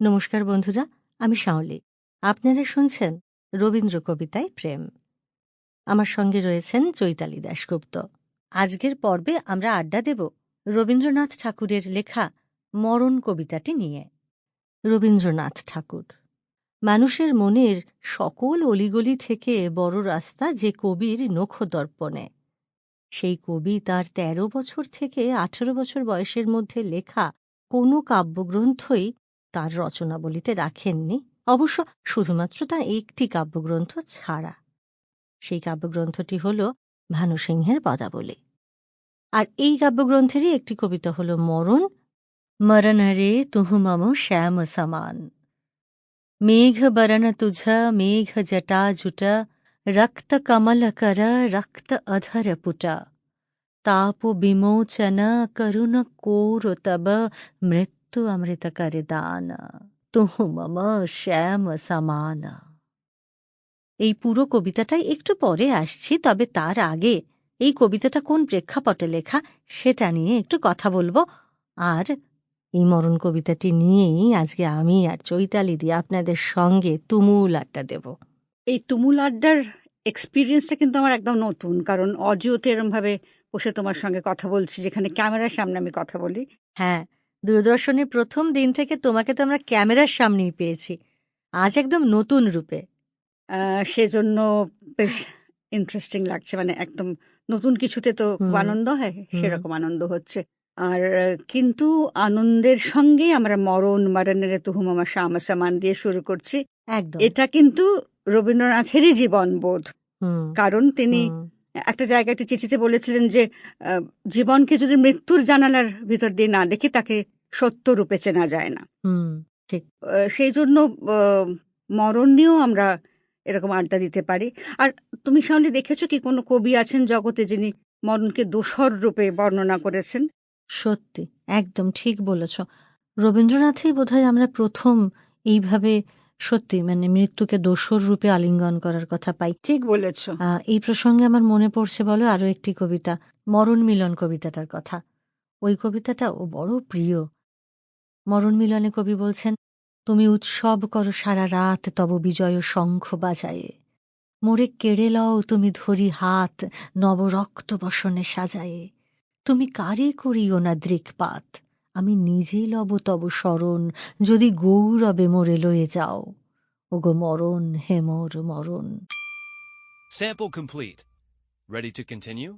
নমস্কার বন্ধুরা, আমি শাওলি। আপনারা শুনছেন রবীন্দ্র কবিতায় প্রেম। আমার সঙ্গে রয়েছেন চৈতালি দাশগুপ্ত। আজকের পর্বে আমরা আড্ডা দেব রবীন্দ্রনাথ ঠাকুরের লেখা মরণ কবিতাটি নিয়ে। রবীন্দ্রনাথ ঠাকুর। মানুষের মনের সকল অলিগলি থেকে বড় রাস্তা যে কবির নখদর্পণে। সেই কবি তার ১৩ বছর থেকে ১৮ বছর বয়সের মধ্যে লেখা কোনো কাব্যগ্রন্থই তার রচনাবলিতে রাখেননি। অবশ্য শুধুমাত্র তার একটি কাব্যগ্রন্থ ছাড়া। সেই কাব্যগ্রন্থটি হল ভানুসিংহের পদাবলী। আর এই কাব্যগ্রন্থেরই একটি কবিতা হল মরণ মরণ রে তুহু মম শ্যাম সমান। মেঘ বরণ তুঝ, মেঘ জটা জুট, রক্ত কমল কর, রক্ত অধর পুট। তাপ বিমোচন, করুণ কোর তব, মৃত্যু অমৃত করে দান তুহু মম শ্যাম সমান এই পুরো কবিতাটাই একটু পরে আসছি তবে তার আগে এই কবিতাটা কোন প্রেক্ষাপটে লেখা সেটা নিয়ে একটু কথা বলব। আর এই মরণ কবিতাটি নিয়েই আজকে আমি আর চৈতালি দিয়ে আপনাদের সঙ্গে তুমুল আড্ডা দেব। এই তুমুল আড্ডার এক্সপিরিয়েন্সটা কিন্তু আমার একদম নতুন কারণ অডিওতে এরমভাবে বসে তোমার সঙ্গে কথা বলছি যেখানে ক্যামেরার সামনে আমি কথা বলি। হ্যাঁ দূরদর্শনের প্রথম দিন থেকে তোমাকে তো আমরা ক্যামেরার সামনেই পেয়েছি। আজ একদম নতুন রূপে। সেজন্য বেশ ইন্টারেস্টিং লাগছে। মানে একদম নতুন কিছুতে তো খুব আনন্দ হয় সেরকম আনন্দ হচ্ছে। আর কিন্তু আনন্দের সঙ্গে আমরা মরণ মরণের তুহুমামা শ্যাম সামান দিয়ে শুরু করছি। এটা কিন্তু রবীন্দ্রনাথেরই জীবন বোধ কারণ তিনি একটা জায়গায় একটা চিঠিতে বলেছিলেন যে জীবনকে যদি মৃত্যুর জানালার ভিতর দিয়ে না দেখি তাকে সত্য রূপে চেনা যায় না। হুম, আহ, সেই জন্য মরণ নিয়েও আমরা এরকম আড্ডা দিতে পারি। আর তুমি সামনে দেখেছ কি কোনো কবি আছেন জগতে যিনি মরণকে দোসর রূপে বর্ণনা করেছেন? সত্যি একদম ঠিক বলেছ। রবীন্দ্রনাথই বোধহয় আমরা প্রথম এইভাবে সত্যি মানে মৃত্যুকে দোসর রূপে আলিঙ্গন করার কথা পাই। ঠিক বলেছ। আহ, এই প্রসঙ্গে আমার মনে পড়ছে বলো আরও একটি কবিতা মরণ মিলন কবিতাটার কথা। ওই কবিতাটা ও বড় প্রিয়। মরণ মিলনে কবি বলছেন তুমি উৎসব করো সারা রাত তব বিজয় শঙ্খ বাজায়ে। মোরে কেড়ে লও তুমি ধরি হাত নবরক্ত বসনে সাজায়ে। তুমি কারি করিও না দৃকপাত? আমি নিজে লব তব শরণ যদি গৌরবে মোরে লয়ে যাও ওগো মরণ হে মোর মরণ Sample complete. Ready to continue?